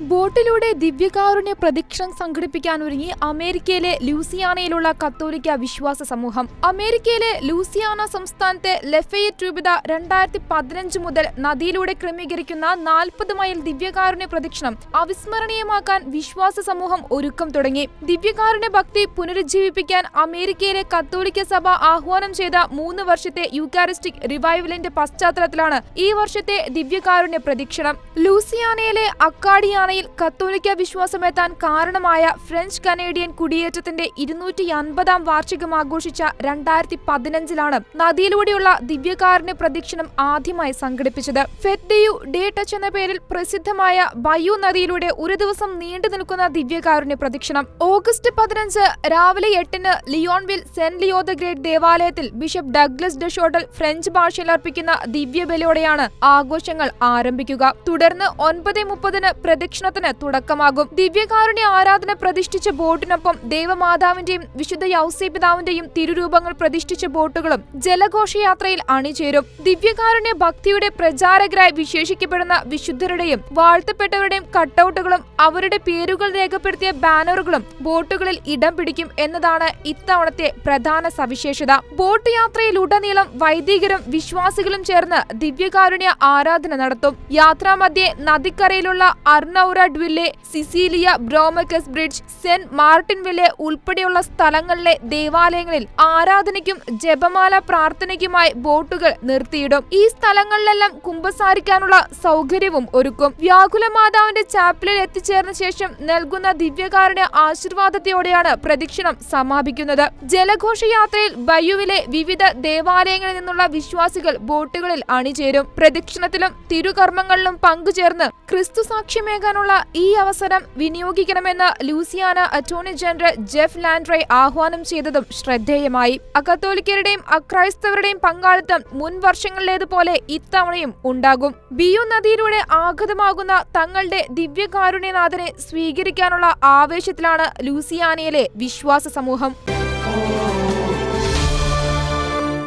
ബോട്ടിലൂടെ ദിവ്യകാരുണ്യ പ്രദക്ഷിണം സംഘടിപ്പിക്കാൻ ഒരുങ്ങി അമേരിക്കയിലെ ലൂസിയാനയിലുള്ള കത്തോലിക്ക വിശ്വാസ സമൂഹം. അമേരിക്കയിലെ ലൂസിയാന സംസ്ഥാനത്തെ ലെഫയറ്റ് രൂപത രണ്ടായിരത്തി പതിനഞ്ച് മുതൽ നദിയിലൂടെ ക്രമീകരിക്കുന്ന നാൽപ്പത് മൈൽ ദിവ്യകാരുണ്യ പ്രദക്ഷിണം അവിസ്മരണീയമാക്കാൻ വിശ്വാസ സമൂഹം ഒരുക്കം തുടങ്ങി. ദിവ്യകാരുണ്യ ഭക്തി പുനരുജ്ജീവിപ്പിക്കാൻ അമേരിക്കയിലെ കത്തോലിക്ക സഭ ആഹ്വാനം ചെയ്ത മൂന്ന് വർഷത്തെ യൂക്കാരിസ്റ്റിക് റിവൈവലിന്റെ പശ്ചാത്തലത്തിലാണ് ഈ വർഷത്തെ ദിവ്യകാരുണ്യ പ്രദക്ഷിണം. ലൂസിയാനയിലെ അക്കാഡിയാനയിൽ കത്തോലിക്ക വിശ്വാസമെത്താൻ കാരണമായ ഫ്രഞ്ച് കനേഡിയൻ കുടിയേറ്റത്തിന്റെ ഇരുന്നൂറ്റി അൻപതാം വാർഷികം ആഘോഷിച്ച രണ്ടായിരത്തി പതിനഞ്ചിലാണ് നദിയിലൂടെയുള്ള ദിവ്യകാരുണ്യ പ്രദക്ഷിണം ആദ്യമായി സംഘടിപ്പിച്ചത്. ഫെറ്റ്ഡിയു ഡേ ടച്ച് എന്ന പേരിൽ പ്രസിദ്ധമായ ബയു നദിയിലൂടെ ഒരു ദിവസം നീണ്ടു നിൽക്കുന്ന ദിവ്യകാരുണ്യ പ്രദക്ഷിണം. ഓഗസ്റ്റ് പതിനഞ്ച് രാവിലെ എട്ടിന് Leonville Saint Leo the Great ദേവാലയത്തിൽ ബിഷപ്പ് ഡഗ്ലസ് ഡെഷോട്ടൽ ഫ്രഞ്ച് ഭാഷയിൽ അർപ്പിക്കുന്ന ദിവ്യബലിയോടെയാണ് ആഘോഷങ്ങൾ ആരംഭിക്കുക. തുടർന്ന് ഒൻപത് മുപ്പതിന് പ്രദക്ഷിണത്തിന് തുടക്കമാകും. ദിവ്യകാരുണ്യ ആരാധന പ്രതിഷ്ഠിച്ച ബോട്ടിനൊപ്പം ദേവമാതാവിന്റെയും വിശുദ്ധ യൗസേപിതാവിന്റെയും തിരുരൂപങ്ങൾ പ്രതിഷ്ഠിച്ച ബോട്ടുകളും ജലഘോഷയാത്രയിൽ അണിചേരും. ദിവ്യകാരുണ്യ ഭക്തിയുടെ പ്രചാരകരായി വിശേഷിക്കപ്പെടുന്ന വിശുദ്ധരുടെയും വാഴ്ത്തപ്പെട്ടവരുടെയും കട്ടൗട്ടുകളും അവരുടെ പേരുകൾ രേഖപ്പെടുത്തിയ ബാനറുകളും ബോട്ടുകളിൽ ഇടം പിടിക്കും എന്നതാണ് ഇത്തവണത്തെ പ്രധാന സവിശേഷത. ബോട്ട് യാത്രയിലുടനീളം വൈദികരും വിശ്വാസികളും ചേർന്ന് ദിവ്യകാരുണ്യ ആരാധന നടത്തും. യാത്രാമധ്യേ നദിക്കരയിലുള്ള അർണൌറ ഡ്വില്ലെ സിസീലിയ ബ്രോമക്കസ് ബ്രിഡ്ജ് സെന്റ് മാർട്ടിൻ വില്ലെ ഉൾപ്പെടെയുള്ള സ്ഥലങ്ങളിലെ ദേവാലയങ്ങളിൽ ആരാധനയ്ക്കും ജപമാല പ്രാർത്ഥനയ്ക്കുമായി ബോട്ടുകൾ നിർത്തിയിടും. ഈ സ്ഥലങ്ങളിലെല്ലാം കുമ്പസാരിക്കാനുള്ള സൗകര്യവും ഒരുക്കും. വ്യാകുല മാതാവിന്റെ ചാപ്പലിൽ എത്തിച്ചേർന്ന ശേഷം നൽകുന്ന ദിവ്യകാരുടെ ആശീർവാദത്തോടെയാണ് പ്രദക്ഷിണം സമാപിക്കുന്നത്. ജലഘോഷയാത്രയിൽ ബയുവിലെ വിവിധ ദേവാലയങ്ങളിൽ നിന്നുള്ള വിശ്വാസികൾ ബോട്ടുകളിൽ അണിചേരും. പ്രദക്ഷിണത്തിലും തിരുകർമ്മങ്ങളിലും പങ്കുചേർന്ന് ക്രിസ്തു സാക്ഷ്യമേകാനുള്ള ഈ അവസരം വിനിയോഗിക്കണമെന്ന് Louisiana attorney general Jeff Landry ആഹ്വാനം ചെയ്തതും ശ്രദ്ധേയമായി. അകത്തോലിക്കരുടെയും അക്രൈസ്തവരുടെയും പങ്കാളിത്തം മുൻ വർഷങ്ങളിലേതുപോലെ ഇത്തവണയും ഉണ്ടാകും. ബിയു നദിയിലൂടെ ആഗതമാകുന്ന തങ്ങളുടെ ദിവ്യകാരുണ്യനാഥനെ സ്വീകരിക്കാനുള്ള ആവേശത്തിലാണ് ലൂസിയാനയിലെ വിശ്വാസ സമൂഹം.